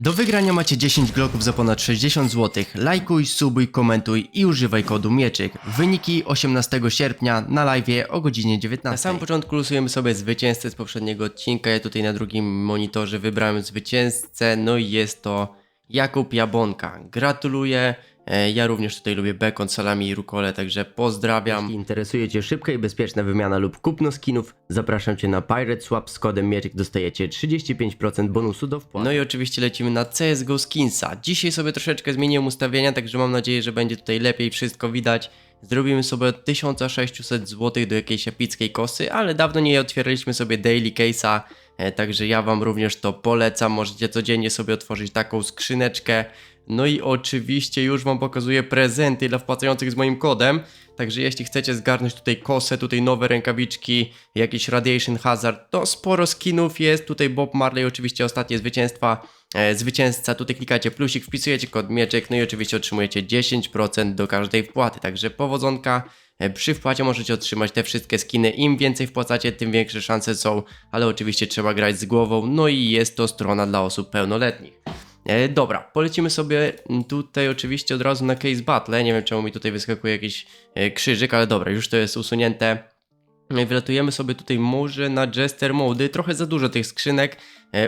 Do wygrania macie 10 gloków za ponad 60 zł. Lajkuj, subuj, komentuj i używaj kodu mieczyk. Wyniki 18 sierpnia na live o godzinie 19. Na samym początku losujemy sobie zwycięzcę z poprzedniego odcinka. Ja tutaj na drugim monitorze wybrałem zwycięzcę, no i jest to Jakub Jabłonka. Gratuluję. E, Ja również tutaj lubię bekon, salami i rukole, także pozdrawiam. Jeśli interesuje Cię szybka i bezpieczna wymiana lub kupno skinów, zapraszam Cię na Pirate Swap z kodem Mieczyk dostajecie 35% bonusu do wpłaty. No i oczywiście lecimy na CSGO Skinsa. Dzisiaj sobie troszeczkę zmieniłem ustawienia, także mam nadzieję, że będzie tutaj lepiej wszystko widać. Zrobimy sobie od 1600 zł do jakiejś epickiej kosy, ale dawno nie otwieraliśmy sobie daily case'a, także ja Wam również to polecam. Możecie codziennie sobie otworzyć taką skrzyneczkę. No i oczywiście już Wam pokazuję prezenty dla wpłacających z moim kodem. Także jeśli chcecie zgarnąć tutaj kosę, tutaj nowe rękawiczki, jakiś Radiation Hazard, to sporo skinów jest. Tutaj Bob Marley, oczywiście ostatnie zwycięstwa, e, zwycięzca. Tutaj klikacie plusik, wpisujecie kod mieczek, no i oczywiście otrzymujecie 10% do każdej wpłaty. Także powodzonka. E, Przy wpłacie możecie otrzymać te wszystkie skiny. Im więcej wpłacacie, tym większe szanse są, ale oczywiście trzeba grać z głową. No i jest to strona dla osób pełnoletnich. E, dobra, polecimy sobie mm, tutaj oczywiście od razu na Case Battle. Nie wiem czemu mi tutaj wyskakuje jakiś e, krzyżyk, ale dobra, już to jest usunięte. Wylatujemy sobie tutaj może na Jester Mody, trochę za dużo tych skrzynek.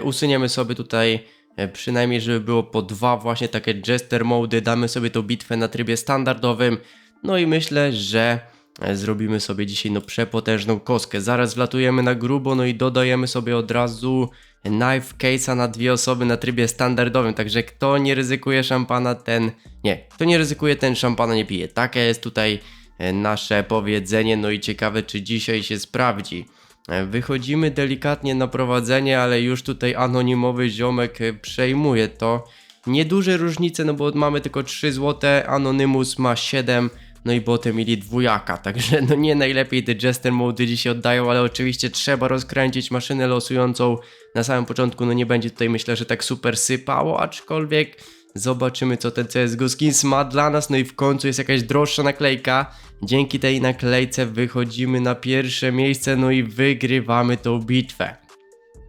Usuniemy sobie tutaj przynajmniej, żeby było po dwa właśnie takie Jester Mody. Damy sobie tą bitwę na trybie standardowym. No i myślę, że e, zrobimy sobie dzisiaj no przepotężną kostkę. Zaraz wlatujemy na grubo, no i dodajemy sobie od razu knife case'a na dwie osoby na trybie standardowym. Także kto nie ryzykuje szampana, ten... Nie, kto nie ryzykuje, ten szampana nie pije. Takie jest tutaj e, nasze powiedzenie, no i ciekawe czy dzisiaj się sprawdzi. E, Wychodzimy delikatnie na prowadzenie, ale już tutaj anonimowy ziomek przejmuje to. Nieduże różnice, no bo mamy tylko 3 złote, Anonymous ma 7, no i boty mieli dwójaka, także no nie najlepiej te Jester Mody dzisiaj oddają, ale oczywiście trzeba rozkręcić maszynę losującą. Na samym początku no nie będzie tutaj myślę, że tak super sypało, aczkolwiek zobaczymy co ten CSGO Skins ma dla nas, no i w końcu jest jakaś droższa naklejka. Dzięki tej naklejce wychodzimy na pierwsze miejsce, no i wygrywamy tą bitwę.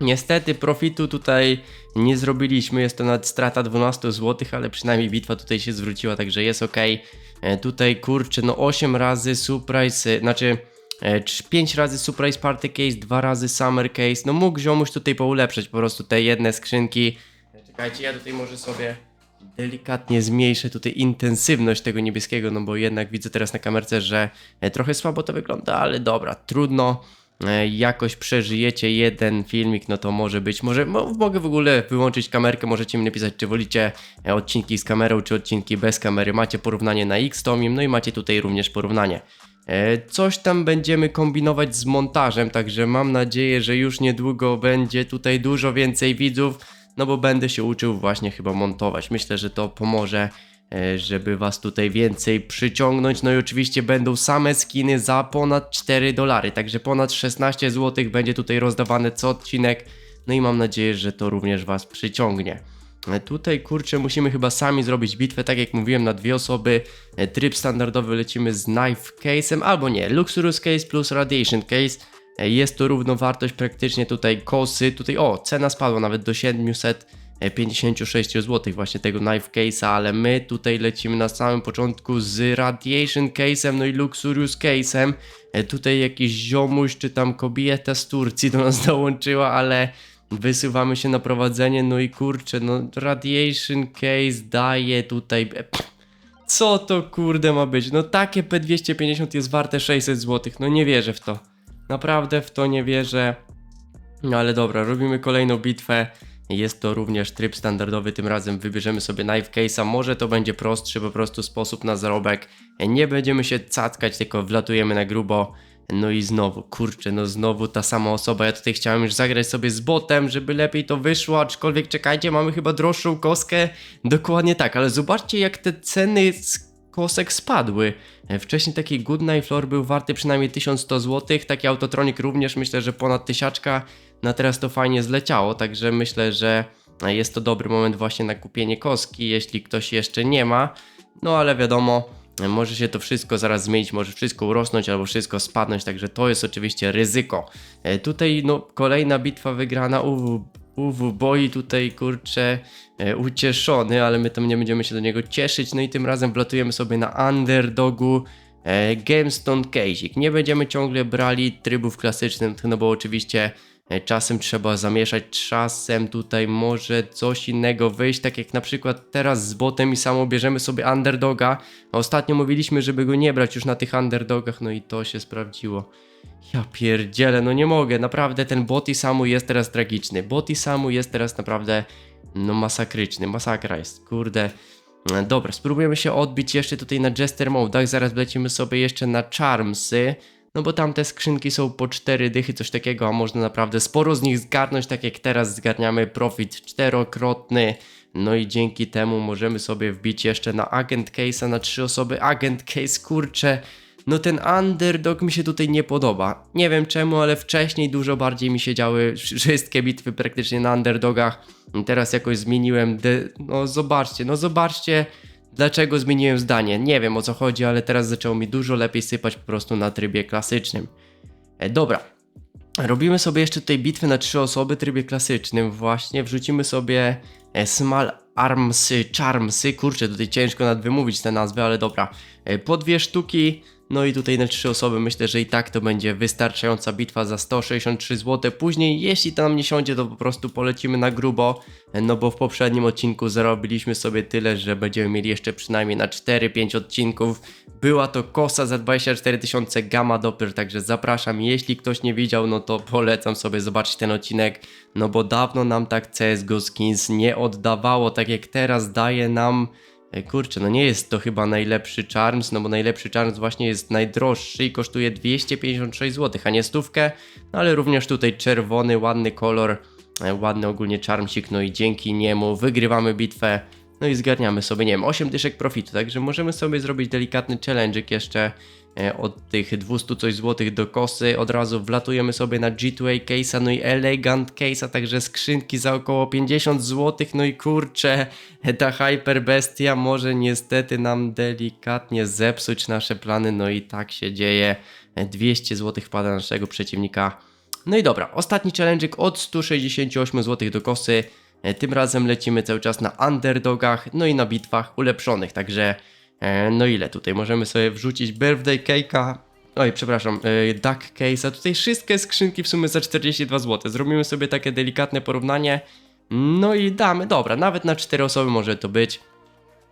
Niestety profitu tutaj nie zrobiliśmy, jest to nawet strata 12 zł, ale przynajmniej bitwa tutaj się zwróciła, także jest ok. E, Tutaj kurczę, no 8 razy surprise, e, znaczy 5 razy surprise party case, 2 razy summer case, no mógł ziomuś tutaj poulepszać po prostu te jedne skrzynki. E, Czekajcie, ja tutaj może sobie delikatnie zmniejszę tutaj intensywność tego niebieskiego, no bo jednak widzę teraz na kamerce, że e, trochę słabo to wygląda, ale dobra, trudno e, jakoś przeżyjecie jeden filmik, no to może być, może mo, mogę w ogóle wyłączyć kamerkę, możecie mi napisać, czy wolicie e, odcinki z kamerą, czy odcinki bez kamery, macie porównanie na X-Tomim, no i macie tutaj również porównanie. E, Coś tam będziemy kombinować z montażem, także mam nadzieję, że już niedługo będzie tutaj dużo więcej widzów, no bo będę się uczył właśnie chyba montować. Myślę, że to pomoże e, żeby was tutaj więcej przyciągnąć. No i oczywiście będą same skiny za ponad 4 dolary, także ponad 16 zł będzie tutaj rozdawane co odcinek. No i mam nadzieję, że to również was przyciągnie. E, Tutaj kurczę, musimy chyba sami zrobić bitwę, tak jak mówiłem, na dwie osoby. E, Tryb standardowy lecimy z Knife Case'em, albo nie, Luxurious Case plus Radiation Case. E, Jest to równowartość praktycznie tutaj kosy. Tutaj, o, cena spadła nawet do 756 zł właśnie tego Knife Case'a, ale my tutaj lecimy na samym początku z Radiation Case'em, no i Luxurious Case'em. E, Tutaj jakiś ziomuś czy tam kobieta z Turcji do nas dołączyła, ale wysuwamy się na prowadzenie, no i kurczę, no Radiation Case daje tutaj... e, Co to kurde ma być? No takie P250 jest warte 600 zł, no nie wierzę w to. Naprawdę w to nie wierzę. No ale dobra, robimy kolejną bitwę. Jest to również tryb standardowy, tym razem wybierzemy sobie knife case'a, może to będzie prostszy po prostu sposób na zarobek. Nie będziemy się cackać, tylko wlatujemy na grubo. No i znowu, kurczę, no znowu ta sama osoba. Ja tutaj chciałem już zagrać sobie z botem, żeby lepiej to wyszło, aczkolwiek czekajcie, mamy chyba droższą koskę. Dokładnie tak, ale zobaczcie jak te ceny kosek spadły. E, Wcześniej taki Good Knife Floor był warty przynajmniej 1100 zł, taki Autotronic również myślę, że ponad tysiaczka. Na teraz to fajnie zleciało, także myślę, że e, jest to dobry moment właśnie na kupienie koski, jeśli ktoś jeszcze nie ma. No ale wiadomo, e, może się to wszystko zaraz zmienić, może wszystko urosnąć albo wszystko spadnąć, także to jest oczywiście ryzyko. Tutaj no kolejna bitwa wygrana, UW boi tutaj, kurczę, e, ucieszony, ale my tam nie będziemy się do niego cieszyć. No i tym razem wlatujemy sobie na underdogu e, Gamestone Case'ik. Nie będziemy ciągle brali trybów klasycznych, no bo oczywiście czasem trzeba zamieszać, czasem tutaj może coś innego wyjść, tak jak na przykład teraz z botem i samo bierzemy sobie underdoga. Ostatnio mówiliśmy, żeby go nie brać już na tych underdogach, no i to się sprawdziło. Ja pierdzielę, no nie mogę, naprawdę ten bot i samu jest teraz tragiczny. Bot i samu jest teraz naprawdę, no masakryczny, masakra jest, kurde. E, Dobra, spróbujemy się odbić jeszcze tutaj na Jester Modach, zaraz lecimy sobie jeszcze na Charmsy, no bo tam te skrzynki są po 4 dychy, coś takiego, a można naprawdę sporo z nich zgarnąć, tak jak teraz zgarniamy profit czterokrotny, no i dzięki temu możemy sobie wbić jeszcze na Agent Case'a na 3 osoby, Agent Case, kurczę, no ten underdog mi się tutaj nie podoba. Nie wiem czemu, ale wcześniej dużo bardziej mi się działy wszystkie bitwy praktycznie na underdogach. Teraz jakoś zmieniłem. No zobaczcie, no zobaczcie dlaczego zmieniłem zdanie. Nie wiem o co chodzi, ale teraz zaczęło mi dużo lepiej sypać po prostu na trybie klasycznym. E, dobra. Robimy sobie jeszcze tutaj bitwy na trzy osoby trybie klasycznym właśnie. Wrzucimy sobie e, Small Armsy, Charmsy. Kurczę, tutaj ciężko nawet wymówić te nazwy, ale dobra. E, Po dwie sztuki. No i tutaj na trzy osoby myślę, że i tak to będzie wystarczająca bitwa za 163 zł. Później, jeśli to nam nie siądzie, to po prostu polecimy na grubo. No bo w poprzednim odcinku zarobiliśmy sobie tyle, że będziemy mieli jeszcze przynajmniej na 4-5 odcinków. Była to kosa za 24 tysiące Gamma Doppler, także zapraszam. Jeśli ktoś nie widział, no to polecam sobie zobaczyć ten odcinek. No bo dawno nam tak CSGO Skins nie oddawało, tak jak teraz daje nam... Kurczę, no nie jest to chyba najlepszy Charms, no bo najlepszy Charms właśnie jest najdroższy i kosztuje 256 zł, a nie stówkę. No ale również tutaj czerwony, ładny kolor, e, ładny ogólnie Charmsik, no i dzięki niemu wygrywamy bitwę. No i zgarniamy sobie, nie wiem, 8 dyszek profitu, także możemy sobie zrobić delikatny challenge'ik jeszcze e, od tych 200 coś złotych do kosy. Od razu wlatujemy sobie na G2A case'a, no i Elegant case'a, także skrzynki za około 50 złotych. No i kurczę, ta Hyper Bestia może niestety nam delikatnie zepsuć nasze plany, no i tak się dzieje. E, 200 złotych wpada na naszego przeciwnika. No i dobra, ostatni challenge'ik od 168 zł do kosy. E, Tym razem lecimy cały czas na underdogach, no i na bitwach ulepszonych, także e, no ile tutaj możemy sobie wrzucić? Birthday cake'a, oj przepraszam, e, duck case'a, tutaj wszystkie skrzynki w sumie za 42 zł, zrobimy sobie takie delikatne porównanie, no i damy, dobra, nawet na 4 osoby może to być,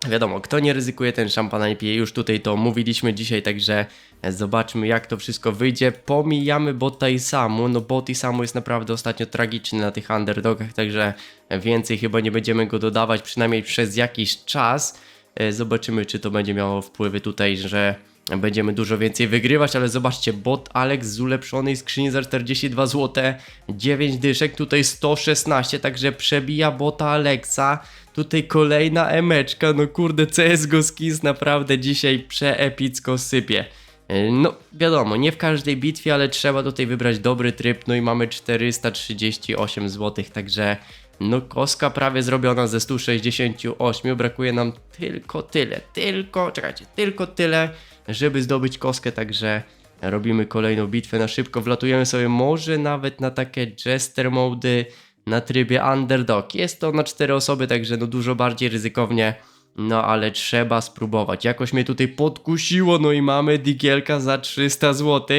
Wiadomo, kto nie ryzykuje, ten szampana nie pije. Już tutaj to mówiliśmy dzisiaj, także zobaczmy jak to wszystko wyjdzie. Pomijamy bota i samu, no bot i samu jest naprawdę ostatnio tragiczny na tych underdogach, także więcej chyba nie będziemy go dodawać, przynajmniej przez jakiś czas. E, Zobaczymy, czy to będzie miało wpływy tutaj, że będziemy dużo więcej wygrywać, ale zobaczcie, bot Alex z ulepszonej skrzyni za 42 zł, 9 dyszek, tutaj 116, także przebija bota Alexa. Tutaj kolejna emeczka, no kurde, CSGO Skins naprawdę dzisiaj przeepicko sypie. Yy, No, wiadomo, nie w każdej bitwie, ale trzeba tutaj wybrać dobry tryb, no i mamy 438 zł, także no koska prawie zrobiona ze 168, brakuje nam tylko tyle, tylko, czekajcie, tylko tyle, żeby zdobyć koskę, także robimy kolejną bitwę na szybko, wlatujemy sobie może nawet na takie jester mody na trybie underdog. Jest to na 4 osoby, także no dużo bardziej ryzykownie. No ale trzeba spróbować. Jakoś mnie tutaj podkusiło, no i mamy digielka za 300 zł.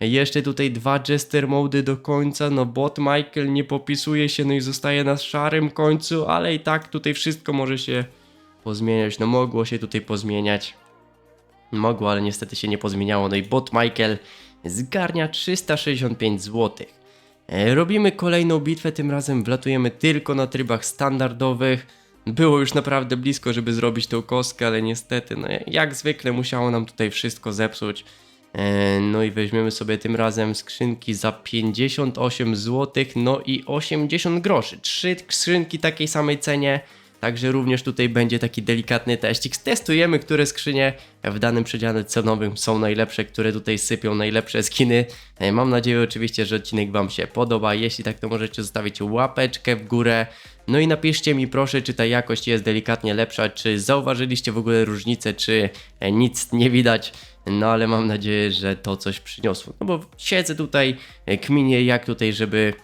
Jeszcze tutaj dwa jester mody do końca, no bot Michael nie popisuje się, no i zostaje na szarym końcu, ale i tak tutaj wszystko może się pozmieniać. No mogło się tutaj pozmieniać. Mogło, ale niestety się nie pozmieniało. No i bot Michael zgarnia 365 zł. E, Robimy kolejną bitwę, tym razem wlatujemy tylko na trybach standardowych. Było już naprawdę blisko, żeby zrobić tą kostkę, ale niestety, no jak zwykle musiało nam tutaj wszystko zepsuć. E, No i weźmiemy sobie tym razem skrzynki za 58 zł, no i 80 groszy. Trzy skrzynki takiej samej cenie, także również tutaj będzie taki delikatny teścik. Testujemy, które skrzynie w danym przedziale cenowym są najlepsze, które tutaj sypią najlepsze skiny. E, Mam nadzieję oczywiście, że odcinek Wam się podoba. Jeśli tak, to możecie zostawić łapeczkę w górę. No i napiszcie mi proszę, czy ta jakość jest delikatnie lepsza, czy zauważyliście w ogóle różnicę, czy e, nic nie widać. No ale mam nadzieję, że to coś przyniosło. No bo siedzę tutaj, e, kminię jak tutaj, żeby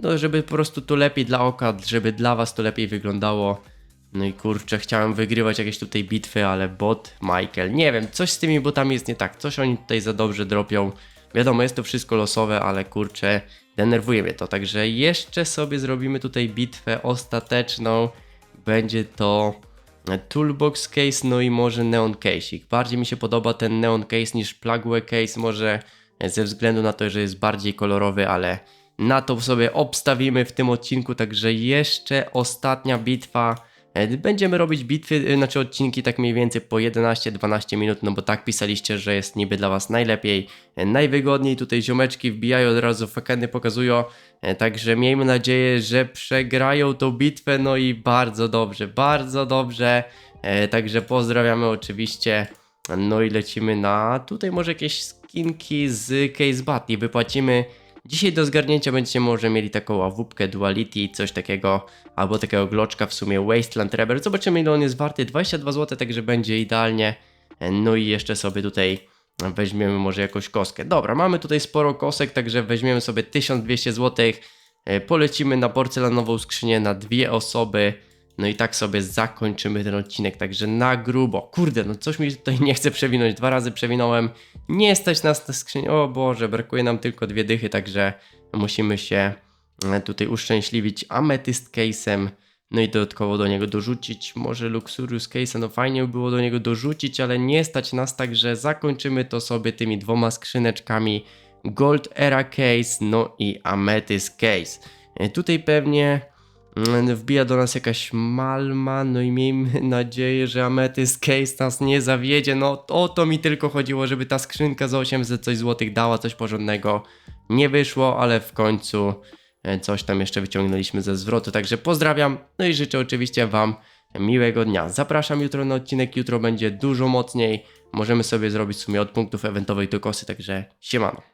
No, żeby po prostu to lepiej dla oka, żeby dla was to lepiej wyglądało. No i kurczę, chciałem wygrywać jakieś tutaj bitwy, ale bot Michael, nie wiem, coś z tymi botami jest nie tak, coś oni tutaj za dobrze dropią. Wiadomo, jest to wszystko losowe, ale kurczę, denerwuje mnie to, także jeszcze sobie zrobimy tutaj bitwę ostateczną. Będzie to Toolbox Case, no i może Neon Case. Bardziej mi się podoba ten Neon Case niż Plagway Case, może ze względu na to, że jest bardziej kolorowy, ale na to sobie obstawimy w tym odcinku, także jeszcze ostatnia bitwa. E, Będziemy robić bitwy, y, znaczy odcinki tak mniej więcej po 11-12 minut, no bo tak pisaliście, że jest niby dla was najlepiej, e, najwygodniej. Tutaj ziomeczki wbijają od razu fakeny pokazują, e, także miejmy nadzieję, że przegrają tą bitwę, no i bardzo dobrze, bardzo dobrze. E, Także pozdrawiamy oczywiście. No i lecimy na tutaj może jakieś skinki z Case Battle. Wypłacimy Dzisiaj do zgarnięcia będziecie może mieli taką ławupkę Duality, coś takiego, albo takiego gloczka w sumie Wasteland Rebel. Zobaczymy ile on jest warty, 22 zł, także będzie idealnie. No i jeszcze sobie tutaj weźmiemy może jakąś kostkę. Dobra, mamy tutaj sporo kosek, także weźmiemy sobie 1200 zł. E, Polecimy na porcelanową skrzynię na dwie osoby. No i tak sobie zakończymy ten odcinek, także na grubo. Kurde, no coś mi tutaj nie chce przewinąć. Dwa razy przewinąłem. Nie stać nas na skrzynię. O Boże, brakuje nam tylko dwie dychy, także musimy się e, tutaj uszczęśliwić ametyst case'em. No i dodatkowo do niego dorzucić może Luxurious Case, no fajnie by było do niego dorzucić, ale nie stać nas tak, że zakończymy to sobie tymi dwoma skrzyneczkami Gold Era Case, no i Amethyst Case. E, Tutaj pewnie wbija do nas jakaś malma, no i miejmy nadzieję, że Amethyst Case nas nie zawiedzie, no o to mi tylko chodziło, żeby ta skrzynka za 800 coś złotych dała coś porządnego. Nie wyszło, ale w końcu e, coś tam jeszcze wyciągnęliśmy ze zwrotu, także pozdrawiam, no i życzę oczywiście Wam miłego dnia. Zapraszam jutro na odcinek, jutro będzie dużo mocniej, możemy sobie zrobić w sumie od punktów eventowej do kosy, także siemano.